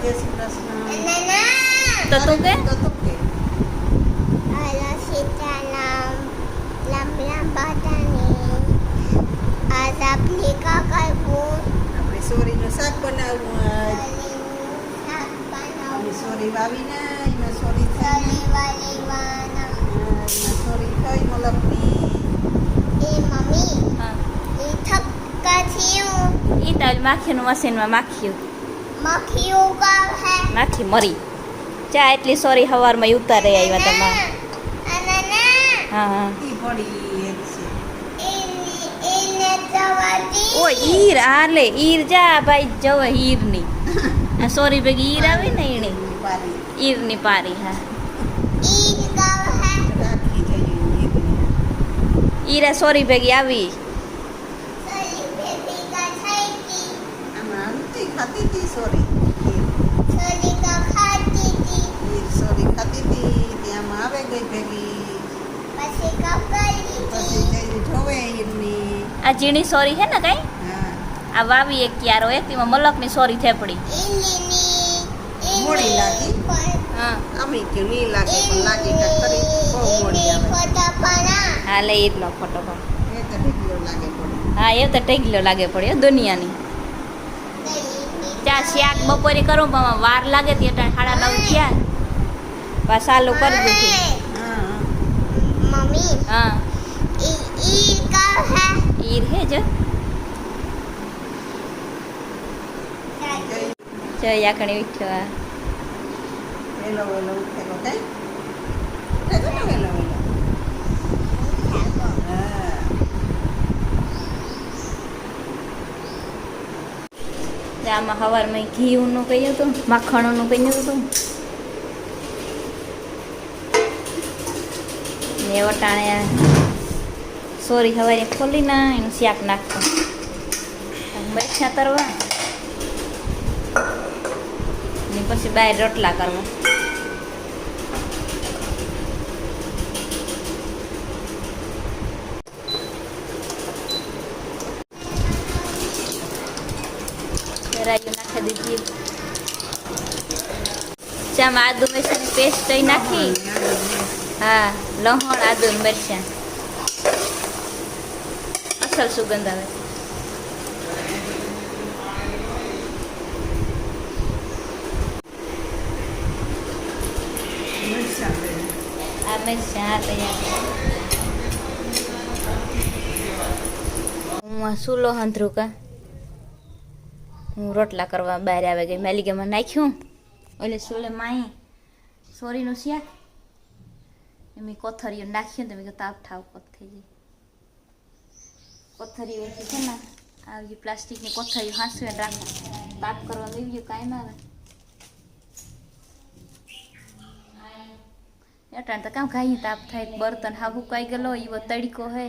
જય શ્રી કૃષ્ણ તો તું કે તો તું કે Hola, સીતારામ લાંબ લાંબા તને આજ આપની કા કરવું આપણે સોરીનું શાક બનાવવું આજ સોરીનું શાક આપણે બનાવવું સોરી વાવીને એમાં સોરી થઈ સોરી વાલી વાના એમાં સોરી થઈ મલકની એ મમ્મી હા એ થક્કા થયું ઈ તાલ માખીનું મશીનમાં માખ્યું હે. માખી મરી. ચા એટલી સોરી હવારમાં ઉતારે આવ્યા તમારે. અનના હા હા. ઈ પડી એક છે. એને ચવાતી ઓ ઈર હાલે ઈર જા ભાઈ જવ ઈરની. ની સોરી ભેગી ઈર આવે ને એણે ઈરની ઈરની પારી હા. ઈરા સોરી ભેગી આવી સોરી બેબી કા થઈ કી આમાં આમથી ખાતી હતી સોરી સોરી કા ખાતી તી ઈ સોરી ખાતી હતી ત્યાં આવે ગઈ ભેગી. પછી કા કરી પછી તી જોવે ઈરની આ ઝીણી સોરી હે ને કઈ? હા. આ વાવી એક ક્યારો એક તેમાં મલકની સોરી થેપડી. ઇલીની મોડી લાગી. હા. આમી કે નહીં લાગે પણ લાગે કે ખરી. બહુ મોડી આવે. હા લે એટલો ફોટો પણ એ તો ઢીકલો લાગે પડે. હા એ તો ટેગલો લાગે પડ્યો દુનિયાની. ચા શાક બપોરે કરું પણ વાર લાગે તે અટાણે સાડા નવ થયા. બસ ચાલુ કરી દીધી. હા હા. મમ્મી હા. ઈ ઈ કા હે ઈર હે જો. જય આખણી આ વેલો વેલો ઉઠેલો કઈ ઉઠેલો ને વેલો વેલો હા તે આમાં સવારમાં ઘીનું કહ્યું હતું, માખણનું કહ્યું હતું. ને વટાણે સોરી સવારે ખોલી ના, એનું શાક નાખતું મરચાં તરવા. ને પછી બહાર રોટલા કરવા. રાયું નાખી દીધી. ચામાં આદુ મરચાંની પેસ્ટ નાખી. હા, લહણ, આદુ મરચાં. અસલ સુગંધ આવે. મરચાં આ તૈયાર હું રોટલા કરવા બહાર આવે ગઈ. મેલિગામાં નાખ્યું. એટલે સોલે માઈ, સોરીનું શાક. એમ કોથરીઓ નાખ્યું ને મેં તાપ ઠાવ પગ થઈ જાય. કોથરીઓ છે છે ને, આવી પ્લાસ્ટિકની કોથરીઓ હાંસવે રાખો. તાપ કરવા લેવી કાંઈ આવે. અટાણ તો કામ ખાઈ તાપ થાય. બર્તન હા કાંઈ ગયેલો એવો તડકો હે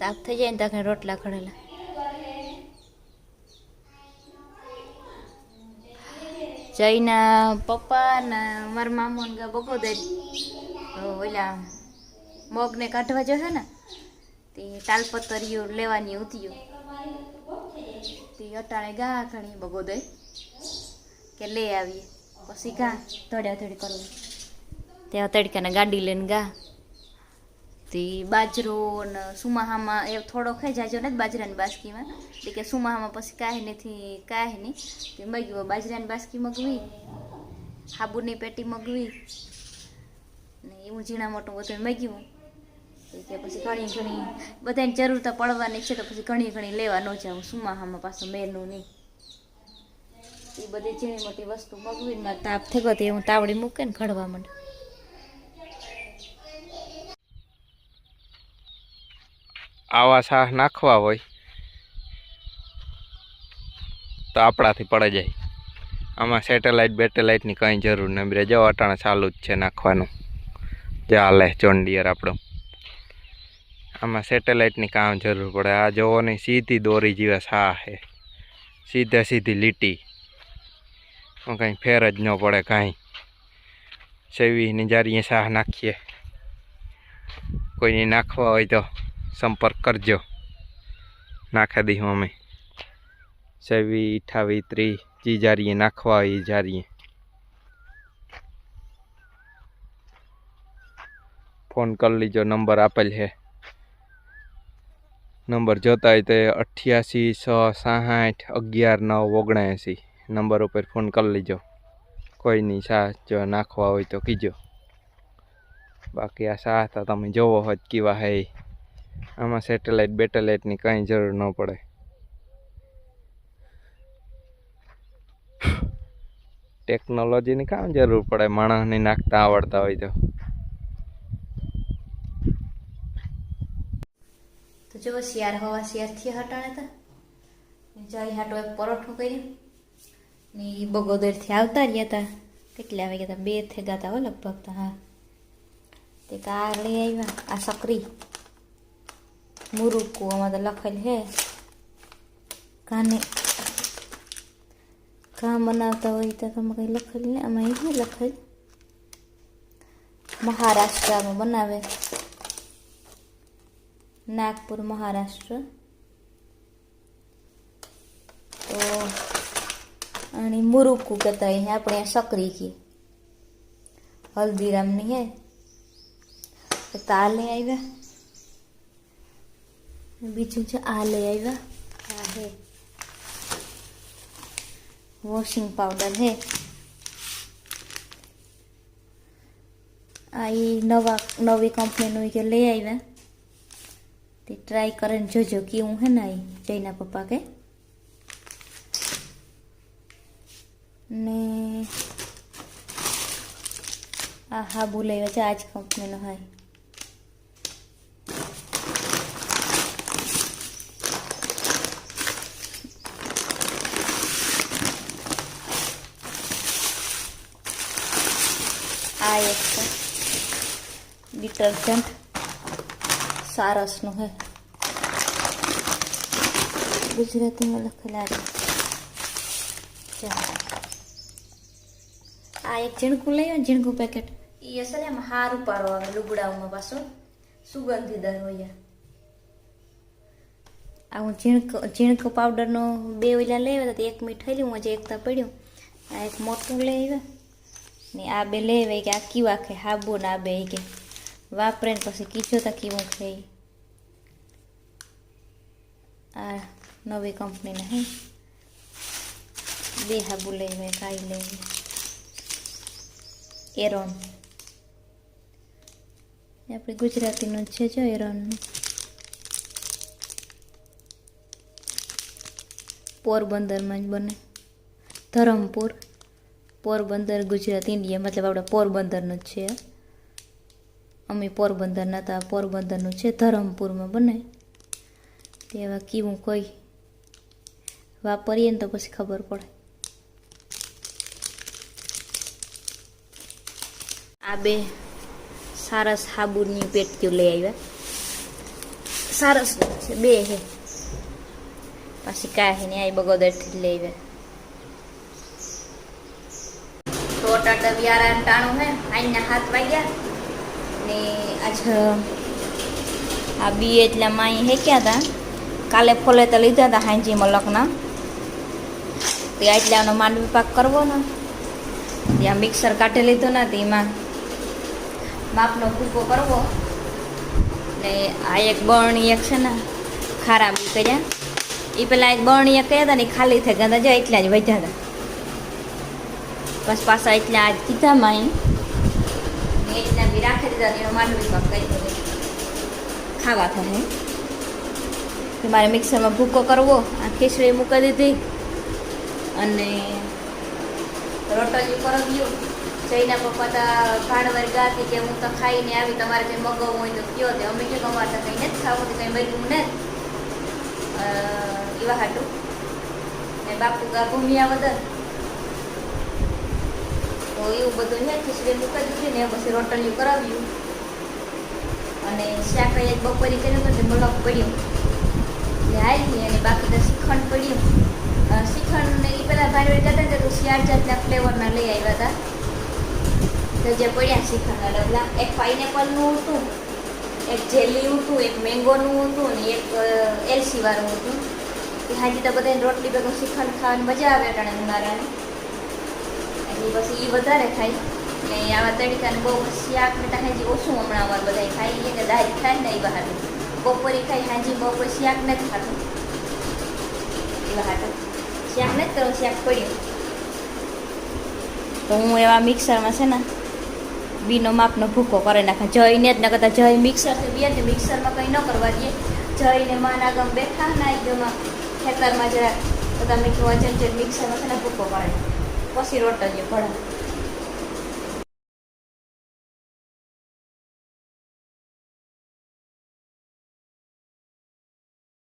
તાપ થઈ જાય ને ત્યાં રોટલા ખડેલા. જઈના પપ્પા ને મારા મામો ને બગો દે ઓલા મગને કાઢવા જશે ને, તે તાલપતરીઓ લેવાની ઉતીઓ તે અટાણે ગા ખણી બગો દે કે લે આવીએ. પછી ગા ધડ્યા ધડી કરવું. ત્યાં તડકાને ગાડી લઈને ગા તે બાજરો ને સુમાહામાં એ થોડો ખાઈ જાજો ને બાજરાની બાસકીમાં. તે કે સુમાહામાં પછી કાંઈ નથી, કાંઈ નહીં. તે મગ્યો બાજરાની બાસકી મગવી, હાબુની પેટી મગવી, ને એવું ઝીણા મોટું બધું મગ્યું કે પછી ઘણી ઘણી, બધાની જરૂર તો પડવાની છે, તો પછી ઘણી ઘણી લેવા ન જાઉં. સુમાહામાં પાછું મેનું નહીં. એ બધી ઝીણી મોટી વસ્તુ મગવીને તાપ થયો તે હું તાવડી મૂકે ને ઘડવા માંડે. આવા શાહ નાખવા હોય, તો આપણાથી પડી જાય. આમાં સેટેલાઇટ બેટેલાઇટની કંઈ જરૂર નહીં રે જો અટાણે ચાલુ જ છે નાખવાનું. જે હાલે ચોંડિયર આપણું. આમાં સેટેલાઇટની કામ જરૂર પડે. આ જોવો નહીં, સીધી દોરી જેવા શાહ છે. સીધે સીધી લીટી. કંઈ ફેર જ ન પડે કાંઈ. સેવીની જારીએ શાહ નાખીએ. કોઈને નાખવા હોય તો સંપર્ક કરજો. નાખી દઈશું અમે. સેવી અઠાવી ત્રીસ જી જારીએ, નાખવા એ જારીએ. ફોન કરી લીજો, નંબર આપેલ છે. નંબર જોતા હોય તો અઠ્યાસી છ સાઠ અગિયાર, નવ, ઓગણએંસી. નંબર ઉપર ફોન કરી લીજો. કોઈની સાહ જો નાખવા હોય તો કીજો. બાકી આ સાહ તો તમે જોવો હોય કેવા હે. આમાં સેટેલાઇટ બેટેલાઇટની કાંઈ જરૂર ન પડે. ટેકનોલોજીની કામ જરૂર પડે, માણસને નાખતા આવડતા હોય તો. તો જો શિયાર હવા શિયારથી હટાણે તા. જઈ હાટો એક પરોઠું કર્યું. ને એ બગોદરથી આવતા રહ્યા હતા કેટલા વાગ્યા હતા બે થેગા હતા હો લગભગ હા. તે કાર લઈ આવ્યા આ સકરી. મુરુકુ આમાં તો લખેલ હે કાને કામ બનાવતા હોય તો તમે કંઈ લખેલ ને આમાં શું લખેલ મહારાષ્ટ્રમાં બનાવે નાગપુર મહારાષ્ટ્ર તો અને મુરુકુ કહેતા હોય આપણે સકરી કી હલ્દીરામની હે તાલે આવ્યા બીજું છે આ લઈ આવ્યા આ હે વોશિંગ પાવડર હે આ ઈ નવા નવી કંપનીનું કે લઈ આવ્યા તે ટ્રાય કરીને જોજો કેવું હે ને જયના પપ્પા કે ને આ હા લેવા છે આ જ કંપનીનો હોય આ એક છે ડિટર્જન્ટ સારસનું હે ગુજરાતીમાં લખેલા આ એક ઝીણકું લઈ આવ્યો ઝીણકું પેકેટ એ હશે ને એમાં હારું પાડો આવે લુગડાઓમાં પાછું સુગંધીદાર હોય આ હું ઝીણકો ઝીણકો પાવડરનો બે ઓલા લઈ આવ્યા એક મીઠાઈ હું હજી એકતા પડ્યું આ એક મોટું લઈ આવ્યા ને આ બે લઈ આવ્યા કે આ કીવા કે હાબુ ને આ બે કે વાપરે ને પછી કીધો તા કેવું ખાઈ આ નવી કંપનીના હે બે હાબુ મેં કાંઈ લઈ એરોન એ આપણે ગુજરાતીનું જ છે જો એરોનનું પોરબંદરમાં જ બને ધરમપુર પોરબંદર ગુજરાત ઇન્ડિયા મતલબ આપણે પોરબંદરનું જ છે. અમે પોરબંદરના હતા. પોરબંદરનું છે ધરમપુરમાં બને. તેવા કેવું કોઈ વાપરીએ ને તો પછી ખબર પડે. આ બે સારસ હાબુની પેટીઓ લઈ આવ્યા. સારસ છે, બે છે પછી કાંઈ ને આ બગોદરથી લઈ આવ્યા. તો ટાટા વ્યારા ટાણું હે અહીંયા હાથ વાગ્યા. ને આજ, આ બી એટલે માઈ હેક્યા હતા. કાલે ફોલે તો લીધા હતા હાંજી મલકના તે એટલાનો માંડવી પાક કરવો ને ત્યાં મિક્સર કાઢી લીધું ના તે એમાં માપનો ભૂકો કરવો. ને આ એક બરણી એક છે ને, ખારા બી કર્યા. એ પેલા એક બરણી એક કહ્યા હતા ને ખાલી થઈ ગયા હતા. જે એટલા જ વધ્યા હતા. બસ પાછા એટલા આજ કીધા માં ને એટલા બી રાખી દીધા એનો માંડવી પાક કરી ખાવા કે મારે મિક્સરમાં ભૂકો કરવો, આ ખીચડી મૂકી દીધી. અને રોટલીયું કરવ્યું જઈના પપ્પા તા ભાણવર ગાતી કે હું તો ખાઈને આવી, તમારે કંઈ મગાવવું હોય તો કયો તે. અમે કે અમારે તો કંઈ નથી ખાવું, કંઈ બન્યું ને એવા હાટું ને બાપુ ગા ભૂમિયા વદર તો એવું બધું છે ખીચડી મૂકી દીધી ને પછી રોટલીયું કરાવ્યું. અને શાક એક બપોરી કર્યું તો બળક પડ્યું. એટલે આવી અને બાકી તો શ્રીખંડ પડ્યું. ને એ પેલા ભાઈ કરતા હતા તો ચાર જાતના ફ્લેવરના લઈ આવ્યા હતા. તો જે પડ્યા શ્રીખંડના ડબલા એક પાઇનેપલનું હતું, એક જેલીનું હતું, એક મેંગોનું હતું ને એક એલસી વાળું હતું. એ હાજી તો બધાને રોટલી ભેગું શ્રીખંડ ખાવાની મજા આવે અટાણે ઉનાળાની. એટલે પછી એ વધારે ખાય ને આવા તડકાને બહુ શાક ને તો હાજી ઓછું હમણાં અમારે બધા ખાઈ કે દાળ ખાય ને એ બહાર બપોરે ખાઈ હાજી બપોરે શાક નથી ખાતું એવા હાટો શાક નથી કરો શાક પડ્યું તો હું એવા મિક્સરમાં છે ને બીનો માપનો ભૂકો કરી નાખે. જઈને જ ન કરતા, જય મિક્સરથી બે ને મિક્સરમાં કંઈ ન કરવા દઈએ જઈને માના ગમ બેઠા ના એકદમ ખેતરમાં જરા તો તમે વજન જઈને મિક્સરમાં છે ને ભૂકો કરે. પછી રોટલીઓ ભળા